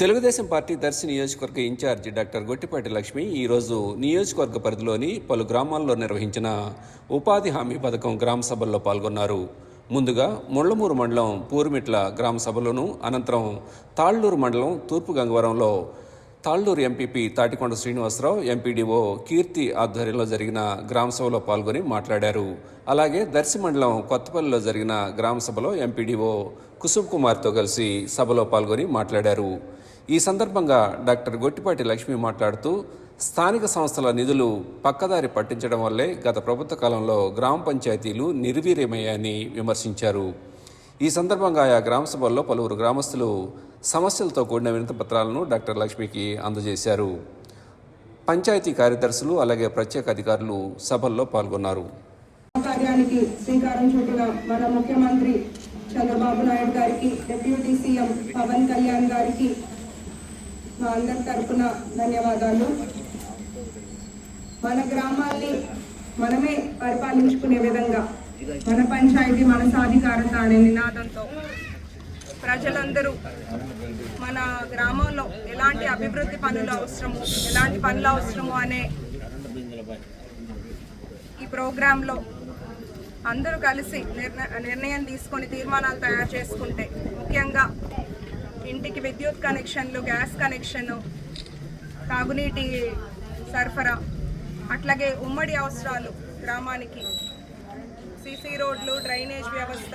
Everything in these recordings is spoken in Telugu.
తెలుగుదేశం పార్టీ దర్శి నియోజకవర్గ ఇన్ఛార్జి డాక్టర్ గొట్టిపాటి లక్ష్మి ఈరోజు నియోజకవర్గ పరిధిలోని పలు గ్రామాల్లో నిర్వహించిన ఉపాధి హామీ పథకం గ్రామ సభల్లో పాల్గొన్నారు. ముందుగా ముళ్ళమూరు మండలం పూర్మిట్ల గ్రామ సభలోను అనంతరం తాళ్ళూరు మండలం తూర్పు గంగవరంలో తాళ్ళూరు ఎంపీపీ తాటికొండ శ్రీనివాసరావు ఎంపీడీఓ కీర్తి ఆధ్వర్యంలో జరిగిన గ్రామ సభలో పాల్గొని మాట్లాడారు. అలాగే దర్శి మండలం కొత్తపల్లిలో జరిగిన గ్రామ సభలో ఎంపీడీఓ కుసుమ్ కుమార్తో కలిసి సభలో పాల్గొని మాట్లాడారు. ఈ సందర్భంగా డాక్టర్ గొట్టిపాటి లక్ష్మి మాట్లాడుతూ స్థానిక సంస్థల నిధులు పక్కదారి పట్టించడం వల్లే గత ప్రభుత్వ కాలంలో గ్రామ పంచాయతీలు నిర్వీర్యమయ్యాయని విమర్శించారు. ఈ సందర్భంగా ఆయా గ్రామ సభల్లో పలువురు గ్రామస్తులు సమస్యలతో కూడిన వినతి పత్రాలను డాక్టర్ లక్ష్మికి అందజేశారు. పంచాయతీ కార్యదర్శులు అలాగే ప్రత్యేక అధికారులు సభల్లో పాల్గొన్నారు. కార్యానికి శ్రీకారం చుట్టిన మన ముఖ్యమంత్రి చంద్రబాబు నాయుడు గారికి డిప్యూటీ సీఎం పవన్ కళ్యాణ్ గారికి మా అందరి తరఫున ధన్యవాదాలు. మన గ్రామాల్ని మనమే పరిపాలించుకునే విధంగా మన పంచాయతీ మన సాధికారత అనే నినాదంతో ప్రజలందరూ మన గ్రామంలో ఎలాంటి అభివృద్ధి పనులు అవసరము ఎలాంటి పనులు అవసరము అనే ఈ ప్రోగ్రాంలో అందరూ కలిసి నిర్ణయం తీసుకొని తీర్మానాలు తయారు చేసుకుంటే ముఖ్యంగా ఇంటికి విద్యుత్ కనెక్షన్లు గ్యాస్ కనెక్షను తాగునీటి సరఫరా అట్లాగే ఉమ్మడి అవసరాలు గ్రామానికి. సీసీ రోడ్లు డ్రైనేజ్ వ్యవస్థ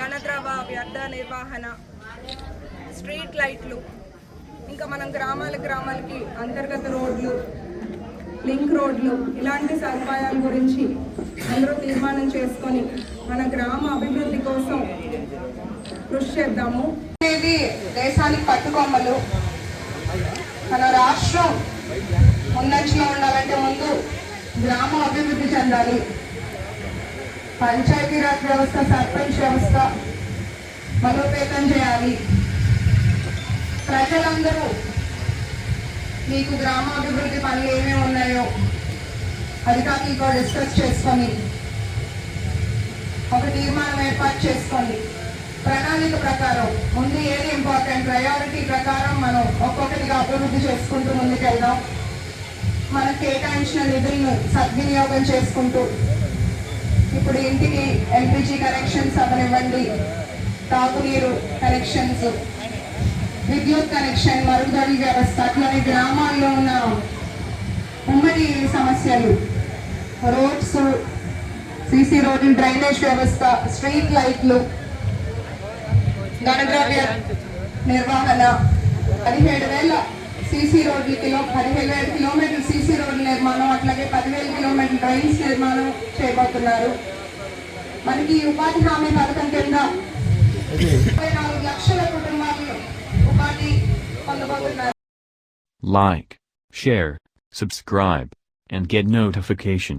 ఘనద్రవ వ్యర్థ నిర్వహణ స్ట్రీట్ లైట్లు. ఇంకా మనం గ్రామాల గ్రామాలకి అంతర్గత రోడ్లు లింక్ రోడ్లు ఇలాంటి సదుపాయాల గురించి అందరూ తీర్మానం చేసుకొని మన గ్రామ అభివృద్ధి కోసం కృషి చేద్దాము. అనేది దేశానికి పట్టుకొమ్మలు. మన రాష్ట్రం ఉన్నంచులో ఉండాలంటే ముందు గ్రామం అభివృద్ధి చెందాలి. పంచాయతీరాజ్ వ్యవస్థ సర్పంచ్ వ్యవస్థ బలోపేతం చేయాలి. ప్రజలందరూ మీకు గ్రామాభివృద్ధి పనులు ఏమేమి ఉన్నాయో అది కాక ఇంకో డిస్కస్ చేసుకొని ఒక తీర్మానం ఏర్పాటు చేసుకోండి. ప్రణాళిక ప్రకారం ముందు ఏది ఇంపార్టెంట్ ప్రయారిటీ ప్రకారం మనం ఒక్కొక్కటిగా అభివృద్ధి చేసుకుంటూ ముందుకెళ్దాం. మనకు కేటాయించిన నిధులను సద్వినియోగం చేసుకుంటూ ఇప్పుడు ఇంటికి ఎల్పిజి కనెక్షన్స్ అవనివ్వండి తాగునీరు కనెక్షన్స్ విద్యుత్ కనెక్షన్ మరుగుదొడి వ్యవస్థ అట్లనే గ్రామాల్లో ఉన్న ఉమ్మడి సమస్యలు రోడ్స్ సీసీ రోడ్లు డ్రైనేజ్ వ్యవస్థ స్ట్రీట్ లైట్లు ఘనద్రవ్య నిర్వహణ. పదిహేడు వేల సీసీ రోడ్లు కిలో పదిహేను వేల కిలోమీటర్లు సీసీ రోడ్ల నిర్మాణం అట్లాగే పదివేల కిలోమీటర్ల డ్రైన్స్ నిర్మాణం చేయబోతున్నారు. మనకి ఉపాధి హామీ పథకం కింద నాలుగు లక్షల కుటుంబాలు ఉపాధి పొందబోతున్నారు. Like share subscribe and get notification.